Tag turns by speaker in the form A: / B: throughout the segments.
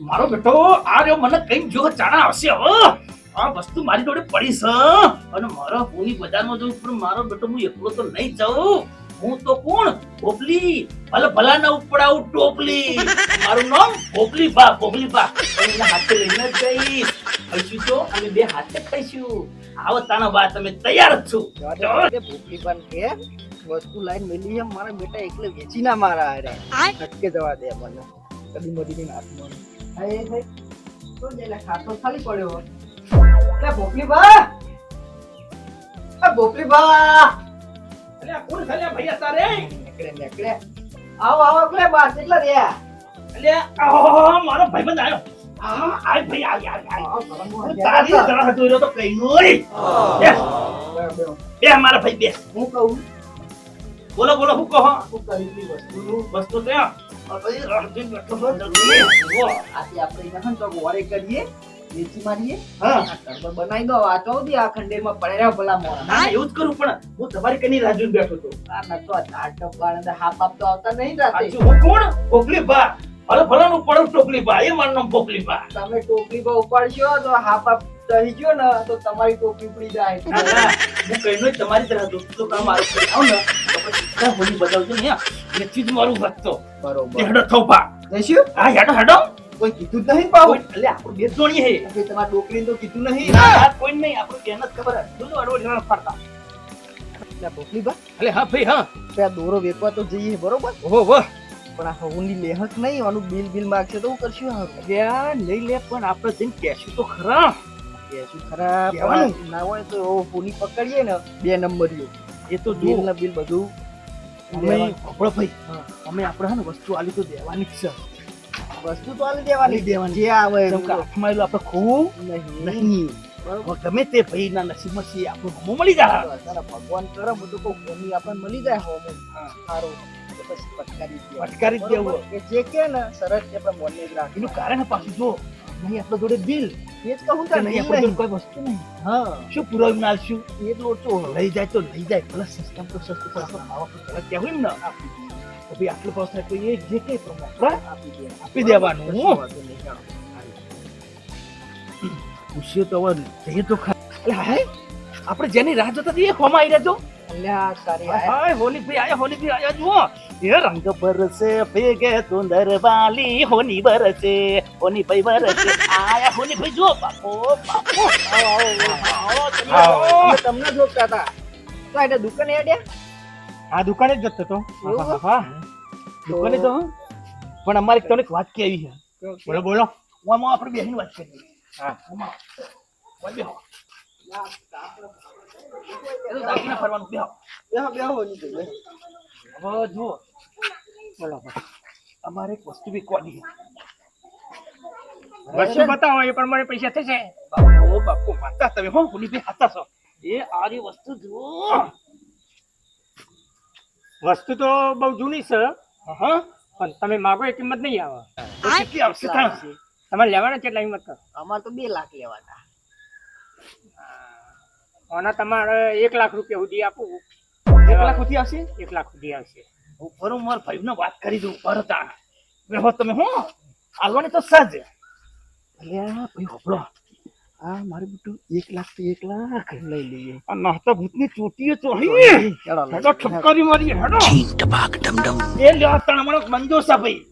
A: મારો બેટો આ રહ્યો મને કઈ જો જાણા આવશે હવે આ વસ્તુ મારી જોડે પડી છે. અને મારા પૂની બજારમાં જવું પણ મારો બેટો હું એકલો તો નહીં જાઉં. હું તો કોણ? ભોપલી. ભલે ભલા ના ઉપડાવું ટોપલી. મારું નામ ભોપલી બા ભોપલી બા એના હાથે લઈને જઈશ. ખાઈશું તો અમે બે હાથે પૈસું. આવો તાના બા તમે તૈયાર જ છો.
B: ભોપલી પણ કે વસ્તુ લાઈન મેલી મારા બેટા એકલે વેચી ના મારા અરે અટકે જવા દે મને. કદી મોદી ની મને એ ભાઈ તો જેલે ખાતો ખાલી પડ્યો કે ભોપલી બા આ ભોપલી બા
A: અલ્યા કોણ છે ભૈયા તારે
B: નીકળે નીકળે. આવો આવો એટલે બા કેટલા રહ્યા?
A: અલ્યા આહા, મારો ભાઈબંધ આવ્યો. હા? આય ભાઈ હું
B: જ્યાં
A: તારી જરા હતો રહ્યો તો કઈ નોય બે. મારા ભાઈ બે.
B: હું કહું?
A: બોલો બોલો હું કહો
B: હું? કરી હતી
A: વસ્તુ ત્યાં આ ભાઈ રાહજીન બેઠો છો જલ્દી. વો.
B: આજે આપણે એને હન તો વોરે કરીએ વેચી મારીએ.
A: હા.
B: આ બનાવી દો. આ ચૌદી આ ખંડેરમાં પડે રહ્યા ભલા મોણા.
A: ના એવું જ કરું પણ હું તમારી કની બેઠો
B: આ ટપકા અંદર હાફ હાફ તો આવતા નહીં રાતે
A: હું કોણ? પોપલી બા. ભલે ભલે નું પડું બા. એ માર નામ પોપલી બા.
B: તમે ટોપલી પર ઉપાડશો તો હાફ આપ રહી ગયો ને તો તમારી ટોપલી પડી જાય.
A: ના, ના, હું કઈ તમારી તરફ દોસ્તો કામ કરી ને. પછી હોલી બતાવજો ને એ ચીજ મારું ભક્તો
B: બરોબર.
A: હેડો થોપા
B: જઈશું
A: હા હેડો હેડો.
B: કોઈ કીધું જ નહીં પાવ
A: એટલે આપણું બે જોણી હે.
B: કે તમારા ડોકરી તો કીધું નહીં?
A: કોઈ નહીં. આપણું બેન જ ખબર હે. બધું અડવડ ફરતા.
B: એટલે ટોપલી બા
A: એટલે હા ભાઈ હા.
B: તો આ દોરો વેચવા તો જઈએ બરોબર?
A: ઓહો વાહ
B: પણ આ હવની લેહક નહીં આનું બિલ બિલ માગશે તો હું કરશું આ
A: લ્યા લઈ લે પણ આપણે જઈને કહેશું તો ખરા.
B: શું ખરાબ ના હોય તો ફોની પકડીએ ને બે નંબરીઓ.
A: એ તો
B: બિલ ને બિલ બધું
A: અમે આપણો ભાઈ. અમે આપણે હે ને વસ્તુ આલી તો દેવાની જ છે.
B: વસ્તુ તો આલી દેવાની.
A: દેવાની.
B: જે આવે
A: કે હાથમાં આપણે ખોવું
B: નહીં.
A: નહીં. ગમે તે ભાઈ ના નસીબમાં છે આપણું મોં મળી જાય.
B: ભગવાન કરે બધું કોઈ ગમી આપણને મળી જાય હોમે. સારું. પછી પટકારી
A: દેવું?
B: કે જે કે ને સરસ છે પણ મોને જ રાખીને
A: કારણ પાછું જો નહીં આપણા જોડે બિલ.
B: એ જ કહું તને, એ.
A: જોડે કોઈ વસ્તુ નહીં.
B: હા.
A: શું પુરાવી નાખશું
B: એ લોચો
A: લઈ જાય તો લઈ જાય. ભલે સિસ્ટમ તો સસ્તું પણ આપણે માવા પર પહેલા કહેવું ને તો ભાઈ આટલું પાસ તો એ જે કંઈ પ્રમાણ
B: આપી
A: દેવાનું. પૂછ્યો તો હવે જઈએ તો હાય આપણે જેની રાહ જોતા હતી એ ખોમાં આવી રહેજો
B: અલ્યા તારી
A: હાય હોલી ભાઈ આયા હોલી ભાઈ આયા જુઓ. એ રંગ બરસે ભેગે સુંદર વાલી હોની બરસે હોની ભાઈ બરસે. આયા હોલી ભાઈ જુઓ બાપો
B: આવો, આવો, તમને જોતા હતા. તો એટલે દુકાને?
A: આ દુકાને જ જતો તો હા દુકાને તો પણ અમારે તમને એક વાત કેવી છે. બોલો બોલો. ઓમાં આપણે બેહીને વાત કરીએ હા. ઓમાં ઓય બેહો. એ તો દાગીના ફરવાનું બેહો.
B: બેહો, બેહો, તો બેહો.
A: હવે જુઓ.
B: બોલો,
A: અમારે એક વસ્તુ વેચવાની છે.
B: વસ્તુ
A: બતાવો એ પ્રમાણે પૈસા થશે. બાપુ બાપુ માતા તમે હો પુલી બે હતા છો. એ આરી વસ્તુ જુઓ.
C: વસ્તુ તો બહુ જૂની છે
A: હા.
C: પણ તમે માગો એ કિંમત નહીં આવે.
A: કેટલી આવશે?
C: તમારે લેવાના કેટલા કિંમત
B: અમારે તો બે લાખ લેવાના.
C: આના તમારે એક લાખ રૂપિયા સુધી આપું.
A: એક લાખ સુધી આવશે?
C: એક લાખ સુધી આવશે.
A: ઉપર ફરું મારા ભાઈને વાત કરી દઉં ઉપર તાણ બેહો તમે હું હાલવાની તો સજ અલ્યા ભાઈ હોપડો આ મારું બેટું એક લાખથી એક લાખ
B: લઈ લઈએ.
A: આ નાહતા ભૂતની ચોટીએ ચોહી હેડો ઠપકારી મારી હેડો. એ લ્યો તણ મને મંજોસા ભાઈ.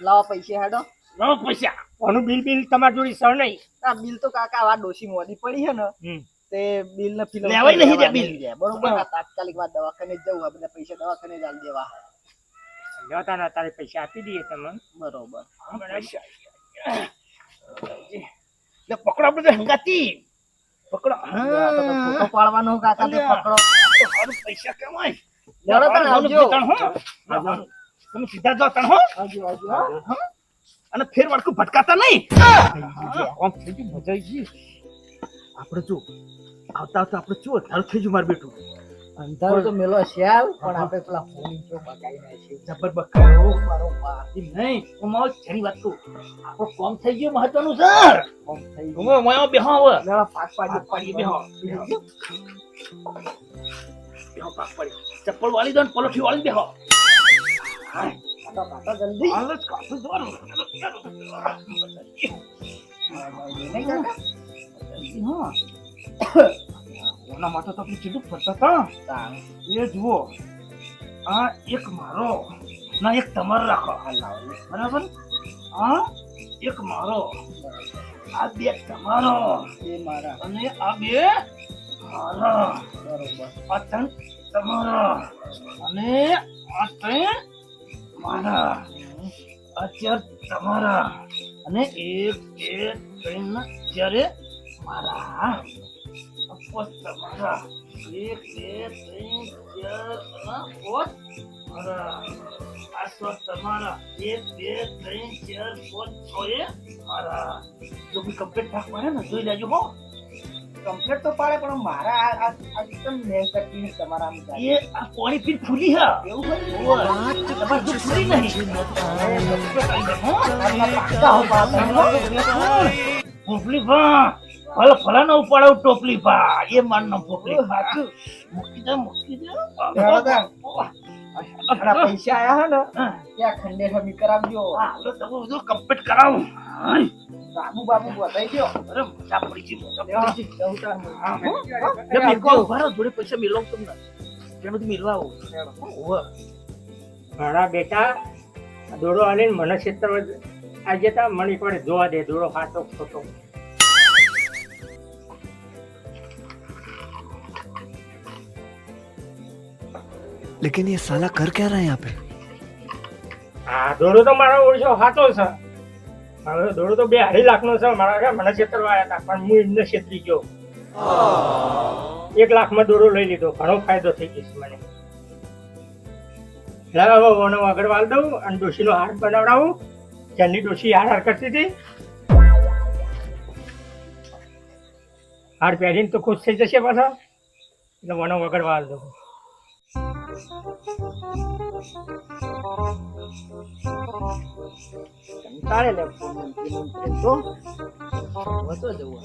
B: લાવો પૈસા હેડો.
A: લો પૈસા.
C: આનું બિલ બિલ તમારી જોડી સર નહીં.
B: આ બિલ તો કાકા આ ડોસી મોદી પડી છે ને.
C: હમ.
B: તે બિલ ને ફિલ્મ
A: લેવાય નહીં રે બિલ.
B: બરોબર તાત્કાલિક વાત દવાખાને જવું આ પૈસા દવાખાને જ આલી દેવા.
C: લેતા ના તારે પૈસા આપી દઈએ તમને
B: બરોબર.
A: લે પકડો આપણે હંગાતી. પકડો.
B: આ તો તો ફોટો પાડવાનો કાકા તે પકડો.
A: સારું પૈસા કમાય.
B: લેવડો તાણ આવજો.
A: તમે સીધા જાઓ તણ હો.
B: આવજો આવજો.
A: અને ફેર વળકું ભટકાતા નહીં. મજા આવી ગઈ. આપણે જો આવતા આવતા આપણે જો ધારો થઈ ગયું મારું બેટું.
B: અંધારું તો મેલો શ્યાલ પણ આપણે પેલા ફોન જો બગાઈ છે
A: જબર બકાયો
B: મારો
A: એમ નહીં હું મારો જેની વાત કહું આપણો કોમ થઈ ગયો મહત્વનું સર.
B: કોમ થઈ ગયો.
A: હું મોયો બેહો હવે.
B: લેવડો પાક પાડી
A: પાડી બેહો. બેહો પાક પાડી ચપ્પલ વાળી દો ને પલોઠી વાળી બેહો.
B: જલ્દી.
A: હાલ જ.
B: નહીં કાકા?
A: હા. ઓના માટે તો કેટલું ફરતા હતા. એ જુઓ. આ એક મારો ના એક તમારો રાખો. બરાબર? આ એક મારો. આ બે તમારો.
B: એ મારા.
A: અને આ બે મારા.
B: બરોબર.
A: આ ત્રણ તમારા. અને આ ત્રણ મારા. આ તમારા. અને એક બે ત્રણ જ્યારે મારા. પાંચ તમારા એક બે ત્રણ ચાર પાંચ મારા આ સો તમારા એક બે ત્રણ ચાર પાંચ છ એ મારા જો બી કમ્પ્લીટ ભાગ પડે ને જોઈ લેજો હો
B: કમ્પ્લીટ તો પાડે પણ મારા આ આ એકદમ કટી તમારા
A: એ આ પોણી પી ફૂલી હા
B: એવું હોય?
A: ઓય, તમાર જો ફૂલી નહીં પોપલી ભા ભલે ફલાનો ઉપાડો ટોપલી ભા એ માર નામ પોપલી ભા મૂકી દે મૂકી દે.
B: પૈસા આયા હે ને ત્યાં ખંડે હમી કરાવજો.
A: હા, તમે બધું કમ્પ્લીટ કરાવ.
B: બાબુ બાબુ બતાઈ દો
A: અરે મજા પડી ગઈ, મજા પડી ગઈ.
B: જવું તાર.
A: હા, હો.
B: હા,
A: ઊભા જોડે પૈસા મિલો તમને. તેનું તો મિલવા આવો.
C: મારા બેટા દોડો આલીને મને ક્ષેત્ર આજે તા મને એક જોવા દે દોડો હાથો ખોટો.
D: लेकिन ये साला कर क्या रहा है यहाँ पे
C: આ દોડો તો મારો ઓળશો હાથો છે હવે દોડો તો બે અઢી લાખ નો છે મારા ઘરે મને છેતરવા આવ્યા હતા પણ હું એમને છેતરી ગયો એક લાખ માં દોડો લઈ લીધો ઘણો ફાયદો થઈ જશે મને લાવ હવે ઓનો આગળ વાળ દઉં અને ડોશીનો હાર બનાવડાવું જેની ડોશી હાર હાર કરતી હતી હાર પહેરીને તો ખુશ થઈ જશે પાછા એટલે ઓનો વગર વાળ દઉં
B: કંટાળે લે. મંત્રી તો વતો જવું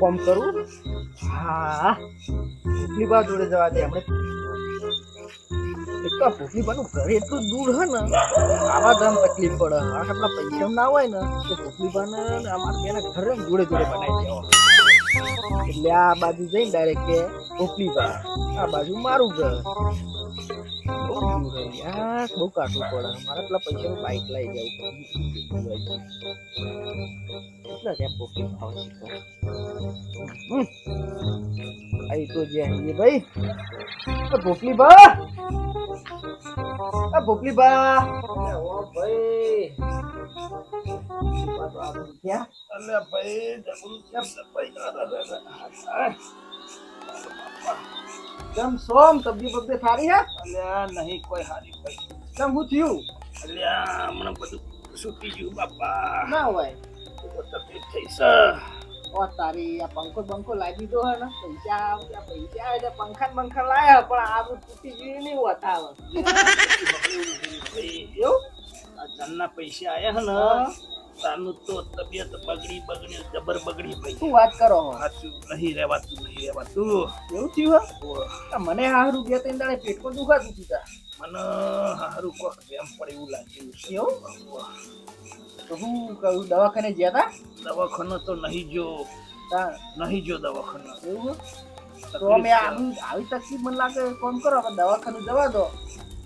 B: કામ કરું? હા. ભૂખલી બાર જોડે જવા દે એક તો ભૂખલી બાનું ઘર એટલું દૂર હે ને આવા જ તકલીફ પડે. આ આપણા પૈસા ના હોય ને તો ભૂખલી બાને ને અમારા બેના ઘરે જોડે જોડે બનાવી દેવા. એટલે આ બાજુ જઈને ડાયરેક્ટ કે ભૂખલી બા આ બાજુ મારું ઘર. બહુ કાઢવું પડે. મારે પેલા પૈસા બાઈક લઈ જવું કેટલા ત્યાં પોકી ભાવ છે? તો? જે ભાઈ. ભોકલી બા આ ભોપલી બા. ઓ ભાઈ
A: ભાઈ, જમું છે? ભાઈ.
B: કેમ સોમ તબિયત બબિયત સારી હે
A: અલ્યા નહીં કોઈ હારી ભાઈ
B: કેમ હું થયું?
A: અલ્યા હમણાં બધું છૂટી ગયું બાપા.
B: ના હોય.
A: તકલીફ થઈ છે.
B: ઓ તારી આ પંખો બંખો લાવી દીધો હે ને પૈસા આવે આ પૈસા આવે પંખા બંખા લાયા પણ આ બધું તૂટી ગયું નહીં હોતા એવું?
A: આ જાનના પૈસા આવ્યા હે ને. તાનું તો તબિયત બગડી બગડી જબર બગડી ભાઈ
B: શું વાત કરો
A: સાચું નહીં રહેવાતું નહીં રહેવાતું.
B: એવું થયું હે? મને હારું બે ત્રણ દાડે પેટમાં દુખાતું તા.
A: મને હારું કોક એમ પડે એવું લાગ્યું
B: એવું? તો હું કહું દવાખાને ગયા હતા
A: દવાખાનો તો નહીં જો
B: તા
A: નહીં જો દવાખાનો.
B: એવું? તો અમે આવી આવી તકલીફ મને લાગે કોમ કરો આપણે દવાખાને જવા દો.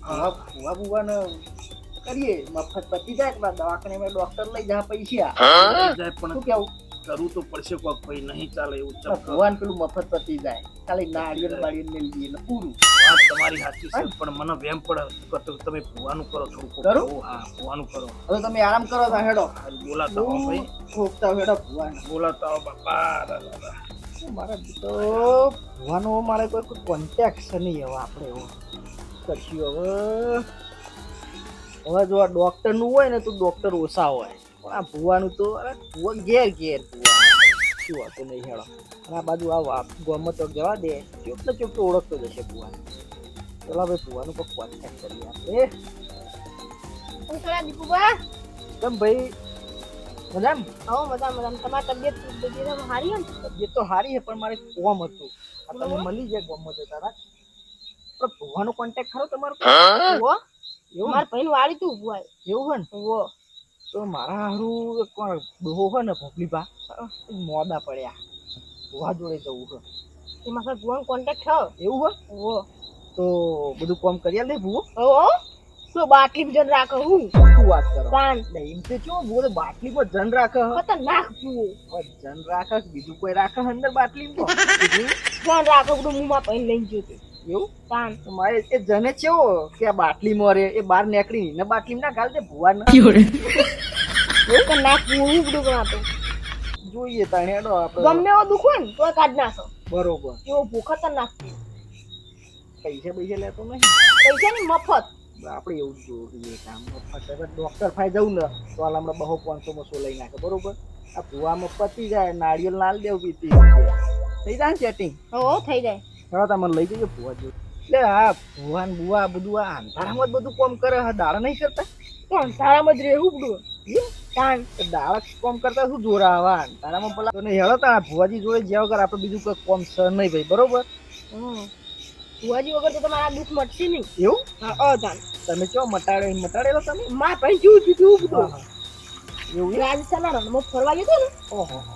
B: હા. ફુવા ભૂવાને કરીએ. મફત પતી જાય દવાખાને અમે ડોક્ટર લઈ જા પૈસા.
A: જાય પણ
B: શું કેવું?
A: કરવું તો પડશે કોક ભાઈ નહીં ચાલે એવું ચમ
B: ભગવાન પેલું મફત પતી જાય. ખાલી નાળિયેર બાળિયેર મેળવી દઈએ એટલે પૂરું.
A: વાત તમારી સાચી છે પણ મને વેમ પડે. કે તો તમે ભૂવાનું કરો થોડું
B: કરો?
A: હા ભૂવાનું કરો.
B: હવે તમે આરામ કરો તા હેડો.
A: બોલાતા હો ભાઈ.
B: ભોગતા હેડો ભુવાન
A: બોલાતા હો બાપા.
B: મારા તો ભગવાનો મારે કોઈ કોઈ કોન્ટેક્ટ નહીં હવે આપણે એવો. પછી હવે હવે જો આ ડોક્ટરનું હોય ને તો ડોક્ટર ઓછા હોય. પણ આ ભુવાનું તો અરે ભૂવા ઘેર ઘેર ભુવા. શું હતું નહીં હેડો. અને આ બાજુ આ ગોમત ચોક જવા દે. ચોકને ચોક ઓળખતો જશે ભુવાને. ચલા ભાઈ ભુવાનું કોઈ કોન્ટેક્ટ કરીએ આપણે
E: હું થોડા
B: કેમ ભાઈ? મજામ?
E: આવો મજામ મજામ. તમારી તબિયત બધી એકદમ સારી એમ? ને
B: તબિયત તો સારી છે પણ મારે કોમ હતું. આ તમે મળી જાય ગોમત તારા. પણ ભૂવાનો કોન્ટેક્ટ ખરો તમારો? એવું
E: મારા ભાઈ વાળી તું ભૂવાય
B: એવું હોય ને?
E: વો
B: તો મારા હારું કોણ ડોહો હોય ને ભોપલી મોદા પડ્યા. ભુવા જોડે જવું છે
E: એમાં સર ભુવાનો કોન્ટેક્ટ થયો?
B: એવું હોય તો બધું કામ કરી લે ભૂવો.
E: ઓ તો બાટલી જન રાખો હું?
B: શું વાત કરો? એટલે એમ તો ચો ભૂવો તો બાટલીમાં જન રાખે.
E: ખતરનાક ભૂવો.
B: પર જન રાખો બીજું કોઈ રાખે અંદર બાટલી પર
E: જન રાખો બધું મુંમાં પહેરી લઈને જોતે
B: એવું? મારે એ જને ચેવો કે આ બાટલી મરે એ બાર નીકળી. ને બાટલી ના ગાલ દે ભુવા ને.
E: ખતરનાક ભૂવો હું બધું ગણાતો
B: જોઈએ તાણે હેડો આપણે.
E: ગમે એવો દુખો ને તો કાઢ નાખો.
B: બરોબર.
E: એવો ભૂખા તો ભૂવો.
B: પૈસા પૈસા લેતો નહીં.
E: પૈસા ની મફત.
B: આપણે એવું જ જોઈએ કામ મફત. ડોક્ટર ફાઈ જવું ને તો હાલ હમણાં બહુ પાંચસો બસો લઈ નાખે બરોબર? આ ભુવામાં પતી જાય નાળિયેર નાલ દેવું પીતી. થઈ જાય ને સેટિંગ
E: હો થઈ જાય.
B: હવે તમે લઈ જજો ભુવા જો એટલે આ ભુવા બુવા બધું આ અંધારામાં જ બધું કોમ કરે હા દાડા નહીં કરતા?
E: તો અંધારામાં જ રહેવું બધું
B: તો દાડા કોમ કરતા શું જોરા આવા અંધારામાં પેલા તો હેળો તા ભુવાજી જોડે જ્યાં વગર આપણે બીજું કોઈ કોમ સર નહીં ભાઈ બરોબર.
E: ભુવાજી વગર તો તમારા દુઃખ મટશે નહીં.
B: એવું?
E: હા અ
B: તમે ચો મટાડે મટાડેલો તમે?
E: મારા ભાઈ જેવું જીતું બધું.
B: હા, હા. એવું?
E: રાજસ્થાનના રણમાં ફરવા ગયો ને?
B: ઓહો હો.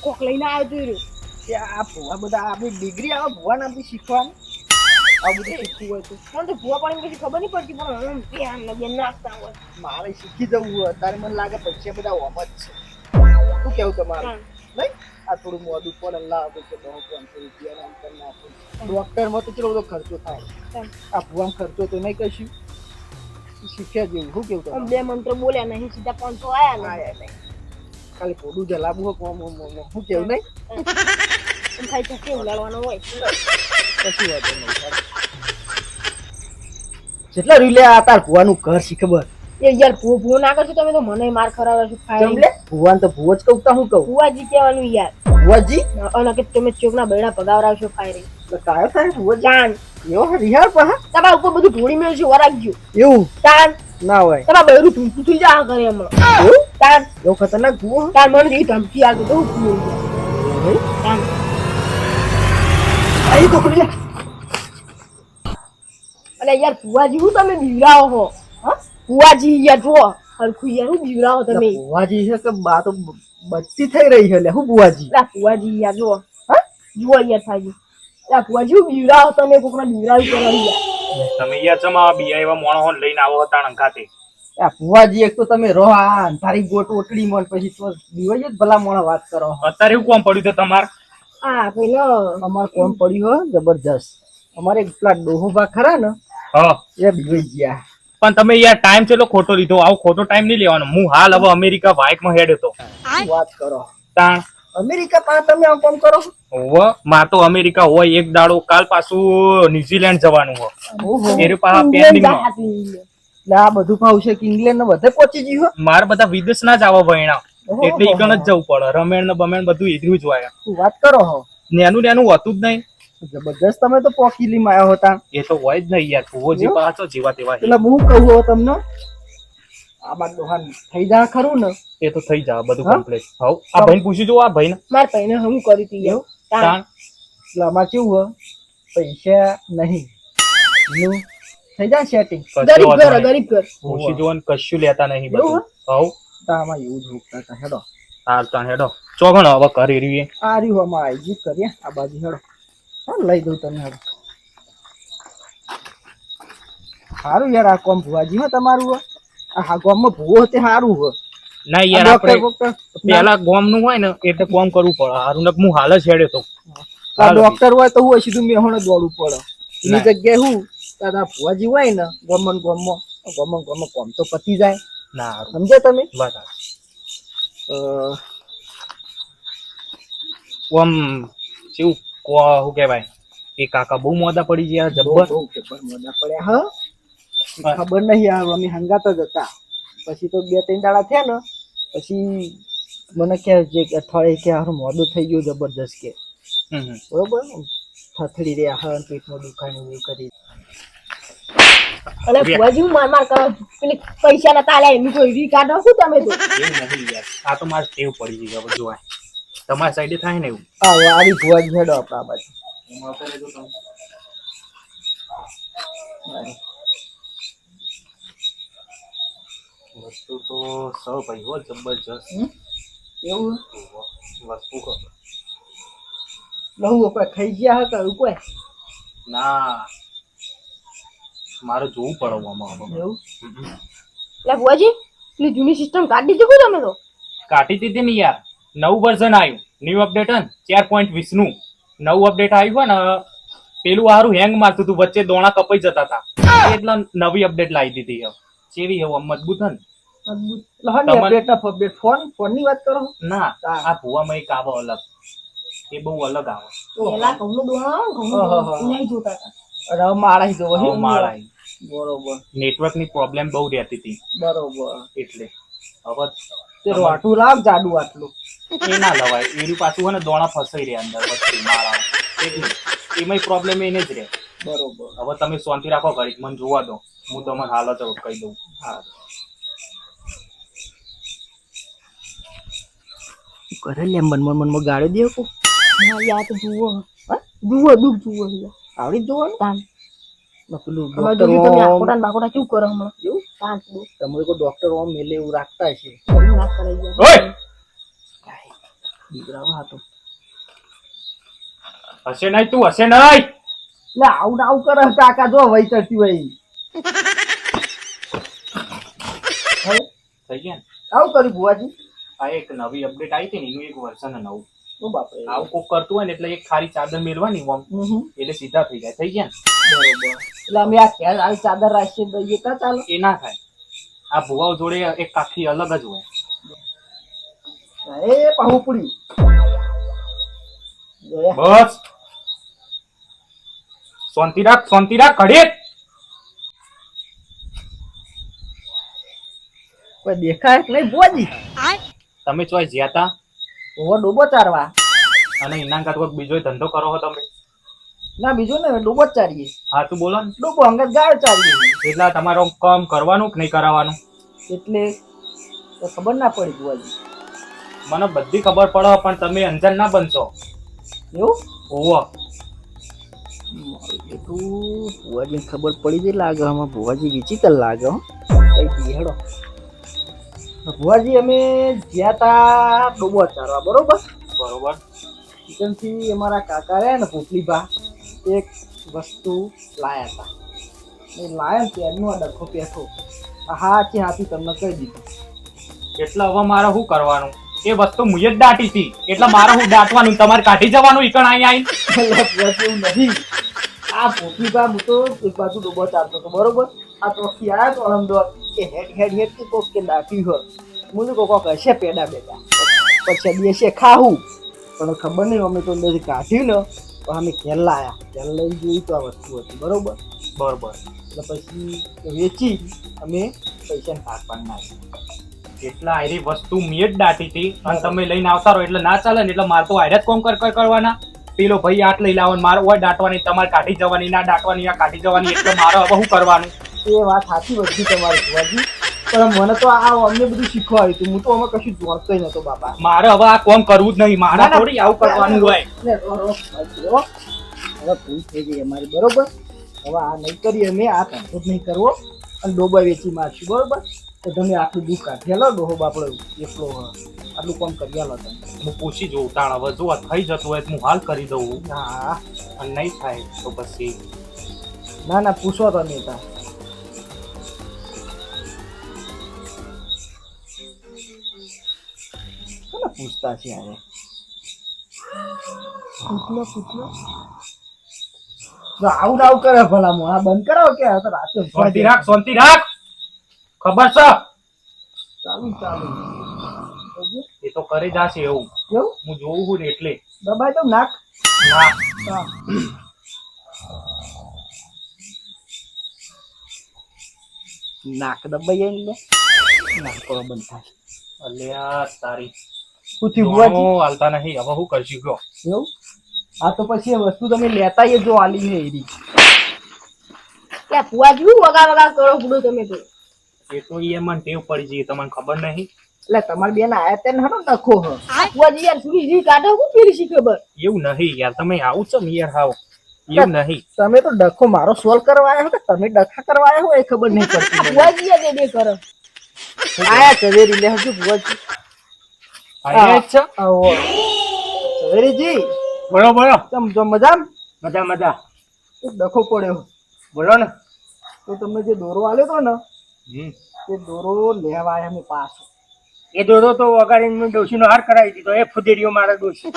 E: કોક લઈને આવ્યો રહ્યો.
B: કે આ ભુવા બધા આપણી ડિગ્રી આવે ભુવા નામથી શીખવાનું? આ બધું શીખવું હોય તો.
E: મને તો ભૂવા પાણી ખબર નહીં પડતી પણ ધ્યાન ને નાખતા હોય.
B: મારે શીખી જવું હોય. તારે મને લાગે પૈસા બધા ઓમ જ છે. શું કેવું તમારું? નહીં? આ થોડું મોડું અલ્લાહ લાવ તો બહુ પાંચસો રૂપિયા આમ કરી નાખું ડોક્ટરમાં તો ચલો બધો ખર્ચો થાય. આ ભુવામાં ખર્ચો તો નહીં કશું શીખ્યા જેવું. શું કેવું
E: આમ બે મંત્ર બોલ્યા નહીં સીધા પાંચસો આયા
B: નહીં. ખાલી થોડું જલાબું હોય. શું કેવું નહીં?
E: એમ થાય છે કેવું લડવાનું હોય
B: કશી વાત જેટલા રીલે આ તાર ભુવાનું ઘર શી ખબર?
E: એ યાર ભૂવો ભૂવો ના કરશો તમે તો મને માર ખરાવે છો ખાઈ
B: ભુવાન તો ભુવો જ કહું તા હું કહું?
E: ભુવાજી કહેવાનું યાર.
B: ભુવાજી?
E: અને કે તમે ચોકના બેડા પગાવરાવશો ફાયરિંગ
B: તો કાયો થાય ભુવાજી?
E: જાન.
B: એવો રિહાર પા
E: તમારા ઉપર બધું ઢોળી મેળશું વરાગજો.
B: એવું?
E: તાન.
B: ના હોય.
E: તમારા બેડું ઢૂંઢું થઈ જા કરે હમણાં. તાન.
B: એવું ખતરનાક ભુવો
E: તાન મને ધમકી આવતો તો હું ભૂવો તાન
B: અહીં તો કરી લે
E: અલે યાર ભુવાજી હું તમે બીવરાવો હો? હા? ભુવાજી યાર જો હરખું યાર હું બીવરાવો તમે.
B: ભુવાજી છે કે બા તો બચતી થઈ રહી છે લે. હું ભુવાજી?
E: લા ભુવાજી યાર જો હા? જુઓ યાર થાય લા ભુવાજી હું બીવરાવો તમે કોકના બીવરાવી કરો યાર.
F: તમે યાર ચમા બીયા એવા મોણો લઈને આવો હતા અંકાતે
B: આ ભુવાજી એક તો તમે રહો આ તારી ગોટ ઓટડી મળ પછી તો દિવાળી જ ભલા મોણા વાત કરો.
F: અત્યારે એવું કોમ પડ્યું તો તમારે?
E: હા પેલો
B: અમારે કોમ પડ્યું હો? જબરજસ્ત. અમારે એક પેલા ડોહોબા ખરા ને
F: હા.
B: એ બીજી ગયા.
F: પણ તમે યાર ટાઈમ ચેલો ખોટો લીધો. આવો ખોટો ટાઈમ નહીં લેવાનો. હું હાલ હવે અમેરિકા બાઇકમાં હેડ હતો.
B: વાત કરો?
F: તાણ
B: અમેરિકા પા તમે આમ કામ કરો
F: હોવમાં તો અમેરિકા હોય એક દાડો. કાલ પાછું ન્યુઝીલેન્ડ જવાનું હોય. એરે
E: પા
F: પેન્ડિંગ
E: જાહાજ
B: આ બધું ભાવ છે કે ઇંગ્લેન્ડ ને બધે પહોંચી ગયું હો?
F: મારે બધા વિદેશ ના જ આવા
B: ઓહો.
F: એટલે ઈકણ જ જવું પડે. રમેણ ને બમેણ બધું ઈધરું જ હોય.
B: વાત કરો હો?
F: નેનું નેનું હોતું જ નહીં.
B: જબરદસ્ત તમે તો પોકીલી માં આવ્યા હતા.
F: એ તો હોય જ નહીં યાર. ભૂવો જે પાછો જેવા તેવા
B: એટલે હું કહું હો તમને આ બાદ દોહાન થઈ જા ખરું ને.
F: એ તો થઈ જા બધું કમ્પ્લીટ હવ આ ભાઈ પૂછી જો આ ભાઈને?
E: માર ભાઈ ને હું કરી તી એવું
F: તાણ.
B: એટલે આમાં કેવું હો? પૈસા નહીં. થઈ જા સેટિંગ
E: ગરીબ ઘર ગરીબ ઘર.
F: પૂછી જો કશું લેતા નહીં બધું. હવ.
B: આમાં એવું જ રોકતા હતા હેડો.
F: હાલ તાણ હેડો. ચોગણ હવે કરી રહીએ.
B: આ રહ્યું આમાં આયોજિત કરીએ આ બાજુ હેડો. હા લઈ દઉં તમે હેડો સારું યાર આ કોમ ભુવાજી હો તમારું આ ગામમાં ભૂવો તે સારું હો.
F: ના યાર આપણે પેલા ગોમનું હોય ને એટલે કોમ કરવું પડે. હારું ને હું હાલ જ હેડે તો.
B: આ ડોક્ટર હોય તો હું સીધું મેહોણે દોડવું પડે. એની જગ્યાએ હું તારા ભુવાજી હોય ને ગમન ગમો ગમન ગમો કોમ તો પતી જાય.
F: ના હારું
B: તમે. અ,
F: કેવું કો શું કહેવાય? એ કાકા બહુ મોદા પડી ગયા જબ્બર.
B: મોદા પડ્યા હા? ખબર નહીં આ અમે હંગાત જ હતા. પછી તો બે ત્રણ દાડા થયા ને પછી મને કે જે અઠવાડિયે કે હારું મોડું થઈ ગયું જબરજસ્ત કે. બરોબર થથડી રહ્યા હા પેટમાં દુખાય એવું કરી.
E: અને ભુવાજી હું માર માર કરો પેલી પૈસા ના તાલે એમ કોઈ રી કાઢો શું તમે તો?
F: નહીં યાર. આ તો માર ટેવ પડી ગઈ હવે જોવાય તમારી સાઈડે થાય ને એવું?
B: હા આવી ભુવાજી હેડો આપણા બાજુ
A: વસ્તુ તો સૌ ભાઈ હો જબરજસ્ત
B: એવું?
A: વસ્તુ કહો
B: લહુ કોઈ ખાઈ ગયા હતા કોઈ?
A: ના. મારે જોવું પડે આમાં.
B: એવું?
E: એટલે ભુવાજી પેલી જૂની સિસ્ટમ કાઢી દીધી તમે તો.
F: કાઢી દીધી ને યાર. નવું વર્ઝન આવ્યું. ન્યુ અપડેટ હન ચાર પોઈન્ટ વીસનું નવું અપડેટ આવ્યું ને પેલું હારું હેંગ મારતું હતું. વચ્ચે દોણા કપાઈ જતા હતા. એટલે નવી અપડેટ લાવી દીધી હવે. ચેવી હવે? મજબૂત હન
B: અપડેટ ફોન ફોનની વાત કરો.
F: ના આ ભુવામાં એક આવે અલગ. એ બહુ અલગ આવે.
E: પેલા આવે ને દોણા. નહીં જોતા હતા.
B: હવે માળા
F: હવે માળ
B: બરોબર.
F: નેટવર્કની પ્રોબ્લેમ બહુ રહેતી હતી.
B: બરોબર.
F: એટલે. હવે
B: તે રોટું લાવ જાડું આટલું.
F: એ ના લવાય. એની પાછું હોય ને દોણા ફસાઈ રહ્યા અંદર વચ્ચે માળ એટલે એમાંય પ્રોબ્લેમ એને જ રહે.
B: બરોબર.
F: હવે તમે શાંતિ રાખો ઘરે મને જોવા દો. હું તમને હાલ જ કહી દઉં.
B: હા. કરે મન મન મનમાં ગાળી દે કો
E: હા યાર તો જુઓ? જુઓ દુઃખ જુઓ યાર.
B: આવડી જ જોવાનું? પેલું ડોક્ટર
E: તમે આકોટા બાકોટા શું કરો હમણાં?
B: એવું?
E: તો
B: તમે કોઈ ડોક્ટર ઓમ મેલે એવું રાખતા છે દીકરાઓ હા તો
F: હશે નહીં તું હશે નહીં!
B: લે આવું ને આવું કરે કાકા જો વહી ચડતી વહી
F: થઈ ગયા ને?
B: આવું કર્યું ભુવાજી?
F: આ એક નવી અપડેટ આવી હતી ને એનું એક વર્ઝન નવું. આવું કોક કરતું હોય ને એટલે એક ખાલી ચાદર મેળવાની
B: હમ.
F: એટલે સીધા થઈ જાય. થઈ ગયા
B: બરોબર. એટલે અમે આ ખ્યાલ આવી ચાદર રાખીએ તો એ કા
F: એ ના થાય. આ ભુવાઓ જોડે એક કાખી અલગ જ હોય.
B: એ પાહુપડી
F: બસ. શાંતિ રાખ શાંતિ રાખ
B: કોઈ દેખાય નહીં? બુવાજી
F: તમે ચોય જ્યાં તા
B: ઓવો ડૂબો ચારવા.
F: અને એના કાંઈ કોઈ બીજો ધંધો કરો હો તમે.
B: ના બીજું ને ડૂબો જ ચારીએ.
F: હા તું બોલો ને.
B: ડૂબો અંગત ગાળ ચારીએ.
F: એટલે તમારો કામ કરવાનું કે નહીં કરાવવાનું?
B: એટલે તો ખબર ના પડી બુવાજી
F: મને બધી ખબર પડે પણ તમે અંજન ના બનશો.
B: એવું?
F: ઓવો
B: એટલું ભુવાજી ખબર પડી જ લાગે આમાં ભુવાજી વિચિત્ર લાગે હો. કઈ હેડો ભુવાજી અમે જ્યાં હતા ડોબો ચારવા બરોબર?
F: બરોબર.
B: થી અમારા કાકા રહ્યા ને પોપલીભા એક વસ્તુ લાયા હતા એ લાયા ત્યારનો આ ડખો પેઠો. આ હાથી હાથી તમને કહી દીધું.
F: એટલે હવે મારે શું કરવાનું? એ વસ્તુ મુજે જ દાટી હતી એટલે મારે હું દાટવાનું? તમારે કાઢી જવાનું ઈકણ અહીં
B: આવી નથી. આ પોપલીભા હું તો એક બાજુ ડોબો ચાલતો હતો બરોબર? આ ચોથી આવ્યા તો અહમદાવાદ કે હેડ હેડ હેડ કે કોક કે દાટી હોય. તો કોક હશે પેડા બેટા પછી બેસે ખાવું. પણ ખબર નહીં અમે તો અંદરથી કાઢ્યું ને તો અમે ઘેર આવ્યા લઈને જોયું તો આ વસ્તુ હતી બરોબર?
F: બરોબર.
B: એટલે પછી વેચી અમે પૈસા ભાગવાનું નાખ્યું.
F: એટલે આયરી વસ્તુ મેં જ દાટી હતી અને તમે લઈને આવતા રહો એટલે ના ચાલે ને એટલે મારે તો આયરા જ કોમ કર કર કરવાના. પેલો ભાઈ આટ લઈ લાવવાનું મારે ઓય દાટવાની તમારે કાઢી જવાની ના દાટવાની આ કાઢી જવાની એટલે મારે હવે શું કરવાનું?
B: એ વાત સાચી બધી તમારી ભુવાજી પણ મને તો આ અમને બધું શીખવા આવ્યું હતું. હું તો અમે કશું જોડતો નતો બાપા.
F: મારે હવે આ કોમ કરવું જ નહીં. મારે. થોડી આવું કરવાનું હોય.
B: હવે ભૂલ થઈ ગઈ અમારી બરોબર? હવે આ નહીં કરીએ અમે આ ધંધો જ નહીં કરવો. અને ડોબા વેચી મારશું બરોબર? તો તમે આટલું દુઃખ કાઢેલો ડોહો બાપડો એકલો. આટલું કોમ કરી લો તમે.
F: હું પૂછી જોઉં તાણ હવે જો થઈ જતું હોય તો હું હાલ કરી દઉં.
B: હા
F: અને નહીં થાય તો પછી.
B: ના ના પૂછો તમે તા કોને પૂછતા છે હવે.
E: પૂછલો પૂછલો.
B: આવું આવું કરે ભલા હું આ બંધ કરાવો કે આ તો રાતે
F: શાંતિ રાખ શાંતિ રાખ. ખબર છે?
B: ચાલુ ચાલુ.
F: એ તો કરી જશે એવું.
B: કેવું
F: હું જોઉં છું ને એટલે.
B: દબાઈ દઉં નાક
F: ના.
B: નાક દબાઈ જાય ને નાક બંધ થાય.
F: અલ્યા તારી.
B: શું થયું
F: હાલતા નહીં. હવે હું કરશું? કયો
B: એવું? આ તો પછી એ વસ્તુ તમે લેતા જો આલી ને એરી.
E: વગા વગા કરો તમે તો.
F: એ તો ઈ એમાં ટેવ પડી જઈ તમને ખબર નહીં?
B: એટલે તમારી બેન આયા તેને હનો નખો હ.
E: ભુવાજી યાર સુરી જી કાઢો હું પેલી શી ખબર?
F: એવું નહીં યાર. તમે આવું છો યાર હાવ. એવું નહીં.
B: તમે તો ડખો મારો સોલ્વ કરવા આવ્યા હો કે તમે ડખા કરવા આવ્યા હો એ ખબર નહીં પડતી.
E: ભુવાજી યાર દે દે કરો.
B: આયા ઝવેરી લે હજુ ભુવાજી
C: જ
B: આવો. ઝવેરીજી
C: બોલો બોલો.
B: તમ
C: મજા મજા.
B: એક ડખો પડ્યો.
C: બોલો ને.
B: તો તમે જે દોરો આલ્યો તો ને તે દોરો લેવા આયા અમે પાછો.
C: એ દોરો તો વગાડીને મેં ડોશીનો હાર કરાવી દીધો. એ ફુદેરીઓ મારા ડોશી.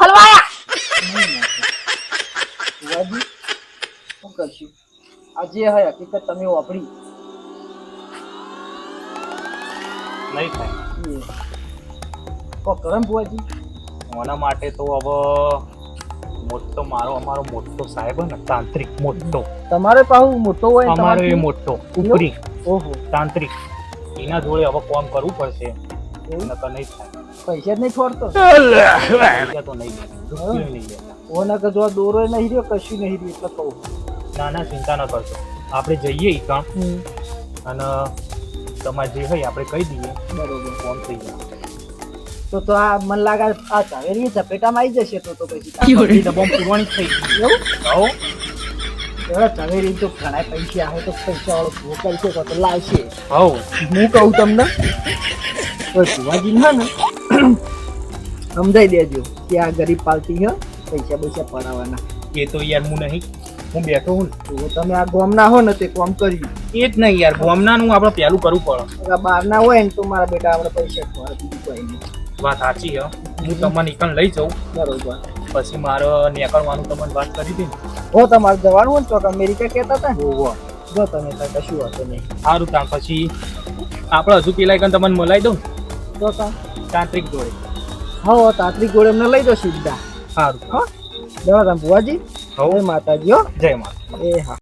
E: હલવાયા.
B: ભુવાજી શું કરશું? આ જે હકીકત તમે વાપરી.
F: નહીં થાય.
B: એ કો કરમ ભુવાજી?
F: આના માટે તો હવે મોટો મારો અમારો મોટો સાહેબ ને તાંત્રિક મોટો.
B: તમારે પાહુ મોટો હોય તમારો
F: અમારો એ મોટો ઉપરી.
B: ઓહો.
F: તાંત્રિક. એના જોડે હવે કોમ કરવું પડશે? નકર નહીં થાય.
B: પૈસા જ નહીં છોડતો
F: પૈસા તો નહીં નહીં.
B: ઓને કે જો દોરો નહીં રહ્યો કશું નહીં રહ્યું એટલે કહું.
F: ના ના ચિંતા ન કરશો. આપણે જઈએ કામ. અને તમારે જે હોય આપણે કહી દઈએ.
B: બરોબર
F: થઈ જાય
B: તો તો આ મન લાગે આ ઝવેરી ઝપેટામાં આવી જશે તો તો પછી
F: બધી ડબ્બામાં પૂરવાની થઈ.
B: એવું?
F: હો
B: ઝવેરી તો ઘણા પૈસા આવે તો પૈસા વાળો ભૂ છે તો તો લાવશે.
F: હો
B: હું કહું તમને તો શિવાજી ના ને સમજાઈ દેજો કે આ ગરીબ પાલતી હ પૈસા પૈસા પડાવવાના.
F: એ તો યાર હું નહીં. હું બેઠો હું
B: તમે આ ગોમના હો ને તે કોમ કર્યું.
F: એ જ નહીં યાર ગામનાનું આપણે પહેલું કરવું પડે.
B: બહારના હોય ને તો મારા બેટા આપણે પૈસા ખવાડે બીજું કોઈ નહીં.
F: વાત સાચી હે. હું તમને નીકળ લઈ જાઉં.
B: બરોબર.
F: પછી મારે નીકળવાનું તમને વાત કરી હતી
B: હો તમારે જવાનું હોય તો અમેરિકા કહેતા હતા ને? જો તમે ત્યાં કશું હશે નહીં.
F: સારું ત્યાં પછી આપણે હજુ પેલા એકન તમને મલાઈ દઉં
B: તો
F: તાંત્રિક જોડે.
B: હા તાંત્રિક જોડે એમને લઈ દો સીધા.
F: સારું.
B: હા. જવા તમે બુવાજી
F: હવ
B: માતાજી હો
F: જય માતા
B: એ હા.